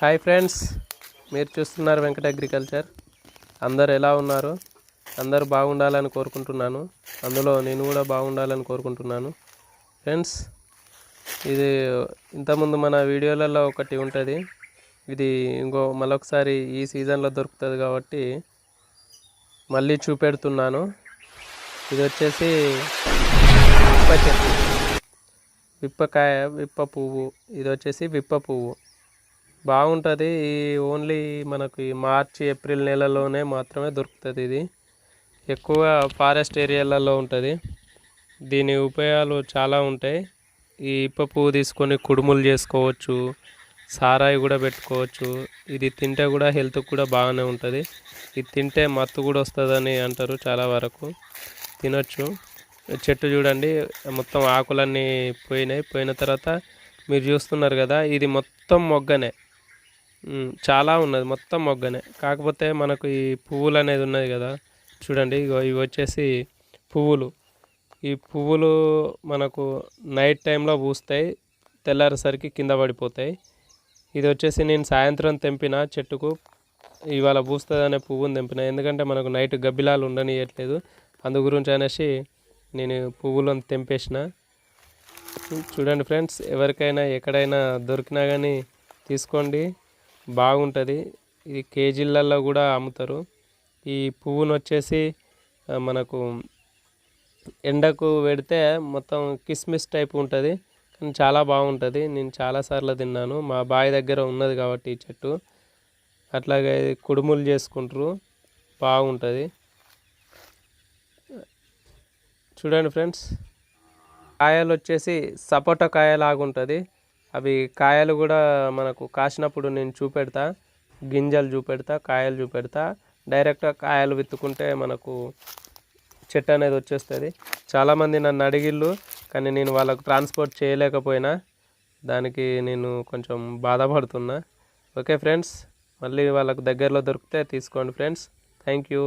Hi friends మీరు చూస్తున్నారు Venkata agriculture. అందరు ఎలా ఉన్నారు? అందరూ బాగుండాలని కోరుకుంటున్నాను. అందులో నేను కూడా బాగుండాలని కోరుకుంటున్నాను. ఫ్రెండ్స్ ఇది ఇంతకుముందు మన వీడియోలలో ఒకటి ఉంటుంది. ఇది ఇంకో మళ్ళొకసారి ఈ సీజన్లో దొరుకుతుంది కాబట్టి మళ్ళీ చూపెడుతున్నాను. ఇది వచ్చేసి విప్ప చెట్టు విప్పకాయ విప్ప పువ్వు. ఇది వచ్చేసి విప్ప పువ్వు. బాగుంటుంది. ఈ ఓన్లీ మనకు మార్చి ఏప్రిల్ నెలలోనే మాత్రమే దొరుకుతుంది ఇది. ఎక్కువ ఫారెస్ట్ ఏరియాలలో ఉంటుంది. దీని ఉపయోగాలు చాలా ఉంటాయి. ఈ ఇప్ప పువ్వు తీసుకొని కుడుములు చేసుకోవచ్చు సారాయి కూడా పెట్టుకోవచ్చు. ఇది తింటే కూడా హెల్త్కి కూడా బాగానే ఉంటుంది. ఇది తింటే మత్తు కూడా వస్తుందని అంటారు చాలా వరకు. తినొచ్చు. చెట్టు చూడండి మొత్తం ఆకులన్నీ పోయినాయి. పోయిన తర్వాత మీరు చూస్తున్నారు కదా ఇది మొత్తం మొగ్గనే. చాలా ఉన్నది మొత్తం మొగ్గనే. కాకపోతే మనకు ఈ పువ్వులు అనేది ఉన్నది కదా చూడండి ఇగో ఇవి వచ్చేసి పువ్వులు. ఈ పువ్వులు మనకు నైట్ టైంలో పూస్తాయి తెల్లారేసరికి కింద పడిపోతాయి. ఇది వచ్చేసి నేను సాయంత్రం తెంపిన చెట్టుకు ఇవాళ పూస్తుంది అనే తెంపిన. ఎందుకంటే మనకు నైట్ గబ్బిలాలు ఉండనియట్లేదు. అందు గురించి అనేసి నేను పువ్వులను తెంపేసిన. చూడండి ఫ్రెండ్స్ ఎవరికైనా ఎక్కడైనా దొరికినా కానీ తీసుకోండి. బాగుంటుంది. ఇది కేజీలలో కూడా అమ్ముతారు. ఈ పువ్వును వచ్చేసి మనకు ఎండకు పెడితే మొత్తం కిస్మిస్ టైప్ ఉంటుంది. కానీ చాలా బాగుంటుంది. నేను చాలాసార్లు తిన్నాను. మా బావి దగ్గర ఉన్నది కాబట్టి ఈ చెట్టు. అట్లాగే కుడుములు చేసుకుంటారు. బాగుంటుంది. చూడండి ఫ్రెండ్స్. కాయలు వచ్చేసి సపోటా కాయలాగా ఉంటుంది అవి కాయలు కూడా మనకు కాసినప్పుడు నేను చూపెడతా గింజలు చూపెడతా కాయలు చూపెడతా. డైరెక్ట్గా కాయలు విత్తుకుంటే మనకు చెట్టు అనేది వచ్చేస్తుంది. చాలామంది నన్ను అడిగిళ్ళు కానీ నేను వాళ్ళకు ట్రాన్స్పోర్ట్ చేయలేకపోయినా దానికి నేను కొంచెం బాధపడుతున్నా. ఓకే ఫ్రెండ్స్ మళ్ళీ వాళ్ళకు దగ్గరలో దొరికితే తీసుకోండి ఫ్రెండ్స్ థ్యాంక్ యూ